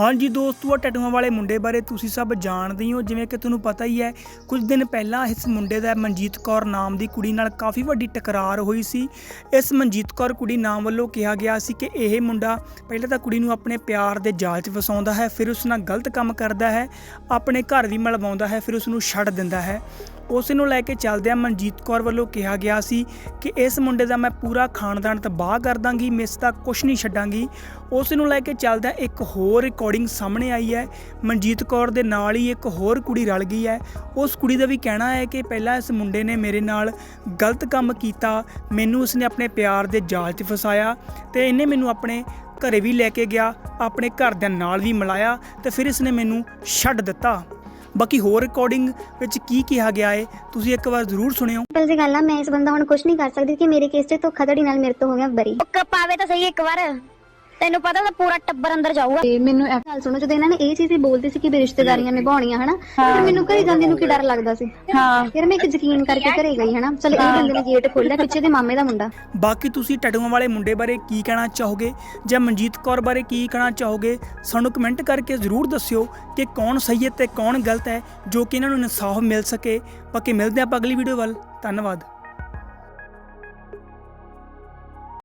ਹਾਂਜੀ ਦੋਸਤੋ, ਆਹ ਟੈਟੂਆਂ ਵਾਲੇ ਮੁੰਡੇ ਬਾਰੇ ਤੁਸੀਂ ਸਭ ਜਾਣਦੇ ਹੀ ਹੋ, ਜਿਵੇਂ ਕਿ ਤੁਹਾਨੂੰ ਪਤਾ ਹੀ ਹੈ, ਕੁਝ ਦਿਨ ਪਹਿਲਾਂ ਇਸ ਮੁੰਡੇ ਦਾ ਮਨਜੀਤ ਕੌਰ ਨਾਮ ਦੀ ਕੁੜੀ ਨਾਲ ਕਾਫੀ ਵੱਡੀ ਟਕਰਾਰ ਹੋਈ ਸੀ। ਇਸ ਮਨਜੀਤ ਕੌਰ ਕੁੜੀ ਨਾਮ ਵੱਲੋਂ ਕਿਹਾ ਗਿਆ ਸੀ ਕਿ ਇਹ ਮੁੰਡਾ ਪਹਿਲਾਂ ਤਾਂ ਕੁੜੀ ਨੂੰ ਆਪਣੇ ਪਿਆਰ ਦੇ ਜਾਲ 'ਚ ਫਸਾਉਂਦਾ ਹੈ, ਫਿਰ ਉਸ ਨਾਲ ਗਲਤ ਕੰਮ ਕਰਦਾ ਹੈ, ਆਪਣੇ ਘਰ ਵੀ ਮਲਵਾਉਂਦਾ ਹੈ, ਫਿਰ ਉਸ ਨੂੰ ਛੱਡ ਦਿੰਦਾ ਹੈ। ਉਸ ਨੂੰ ਲੈ ਕੇ ਚੱਲਦਿਆਂ ਮਨਜੀਤ ਕੌਰ ਵੱਲੋਂ ਕਿਹਾ ਗਿਆ ਸੀ ਕਿ ਇਸ ਮੁੰਡੇ ਦਾ ਮੈਂ ਪੂਰਾ ਖਾਨਦਾਨ ਤਬਾਹ ਕਰ ਦਾਂਗੀ, ਮਿਸ ਦਾ ਕੁਝ ਨਹੀਂ ਛੱਡਾਂਗੀ। ਉਸ ਨੂੰ ਲੈ ਕੇ ਚੱਲਦਿਆਂ ਇੱਕ ਹੋਰ ਰਿਕਾਰਡਿੰਗ ਸਾਹਮਣੇ ਆਈ ਹੈ। ਮਨਜੀਤ ਕੌਰ ਦੇ ਨਾਲ ਹੀ ਇੱਕ ਹੋਰ ਕੁੜੀ ਰਲ ਗਈ ਹੈ। ਉਸ ਕੁੜੀ ਦਾ ਵੀ ਕਹਿਣਾ ਹੈ ਕਿ ਪਹਿਲਾਂ ਇਸ ਮੁੰਡੇ ਨੇ ਮੇਰੇ ਨਾਲ ਗਲਤ ਕੰਮ ਕੀਤਾ, ਮੈਨੂੰ ਉਸਨੇ ਆਪਣੇ ਪਿਆਰ ਦੇ ਜਾਲ 'ਚ ਫਸਾਇਆ ਤੇ ਇਹਨੇ ਮੈਨੂੰ ਆਪਣੇ ਘਰੇ ਵੀ ਲੈ ਕੇ ਗਿਆ, ਆਪਣੇ ਘਰਦਿਆਂ ਨਾਲ ਵੀ ਮਿਲਾਇਆ ਤੇ ਫਿਰ ਇਸਨੇ ਮੈਨੂੰ ਛੱਡ ਦਿੱਤਾ। ਬਾਕੀ ਹੋਰ ਰਿਕਾਰਡਿੰਗ ਵਿੱਚ ਕੀ ਕਿਹਾ ਗਿਆ ਹੈ ਤੁਸੀਂ ਇੱਕ ਵਾਰ ਜ਼ਰੂਰ ਸੁਣਿਓ। ਸਿੰਪਲ ਜੀ ਗੱਲ ਆ ਮੈਂ ਇਸ ਬੰਦਾ ਹੁਣ ਕੁਝ ਨਹੀਂ ਕਰ ਸਕਦੀ ਕਿ ਮੇਰੇ ਕੇਸ 'ਚ ਧੋਖਾਧੜੀ ਨਾਲ ਮੇਰੇ ਤੋਂ ਹੋ ਗਿਆ ਬਰੀ। ਉਹ ਪਾਵੇ ਤਾਂ ਸਹੀ ਇੱਕ ਵਾਰ। ਤੈਨੂੰ ਪਤਾ ਤਾਂ ਪੂਰਾ ਟੱਬਰ ਅੰਦਰ ਜਾਊਗਾ। ਤੇ ਮੈਨੂੰ ਇਹ ਗੱਲ ਸੁਣੋ ਜਦੋਂ ਇਹਨਾਂ ਨੇ ਇਹ ਚੀਜ਼ ਹੀ ਬੋਲਦੀ ਸੀ ਕਿ ਵੀ ਰਿਸ਼ਤੇਦਾਰੀਆਂ ਨਿਭਾਉਣੀਆਂ ਹਨਾ ਫਿਰ ਮੈਨੂੰ ਘਰੇ ਜਾਂਦੇ ਨੂੰ ਕੀ ਡਰ ਲੱਗਦਾ ਸੀ? ਹਾਂ। ਫਿਰ ਮੈਂ ਇੱਕ ਯਕੀਨ ਕਰਕੇ ਘਰੇ ਗਈ ਹਨਾ। ਚਲ ਇਹ ਬੰਦੇ ਨੇ ਗੇਟ ਖੋਲ੍ਹਿਆ ਪਿੱਛੇ ਦੇ ਮਾਮੇ ਦਾ ਮੁੰਡਾ। ਬਾਕੀ ਤੁਸੀਂ ਟੈਟੂਆਂ ਵਾਲੇ ਮੁੰਡੇ ਬਾਰੇ ਕੀ ਕਹਿਣਾ ਚਾਹੋਗੇ? ਜਾਂ ਮਨਜੀਤ ਕੌਰ ਬਾਰੇ ਕੀ ਕਹਿਣਾ ਚਾਹੋਗੇ? ਸਾਨੂੰ ਕਮੈਂਟ ਕਰਕੇ ਜ਼ਰੂਰ ਦੱਸਿਓ ਕਿ ਕੌਣ ਸਹੀ ਹੈ ਤੇ ਕੌਣ ਗਲਤ ਹੈ ਜੋ ਕਿ ਇਹਨਾਂ ਨੂੰ ਇਨਸਾਫ ਮਿਲ ਸਕੇ। ਬਾਕੀ ਮਿਲਦੇ ਆਪਾਂ ਅਗਲੀ ਵੀਡੀਓ ਵੱਲ। ਧੰਨਵਾਦ।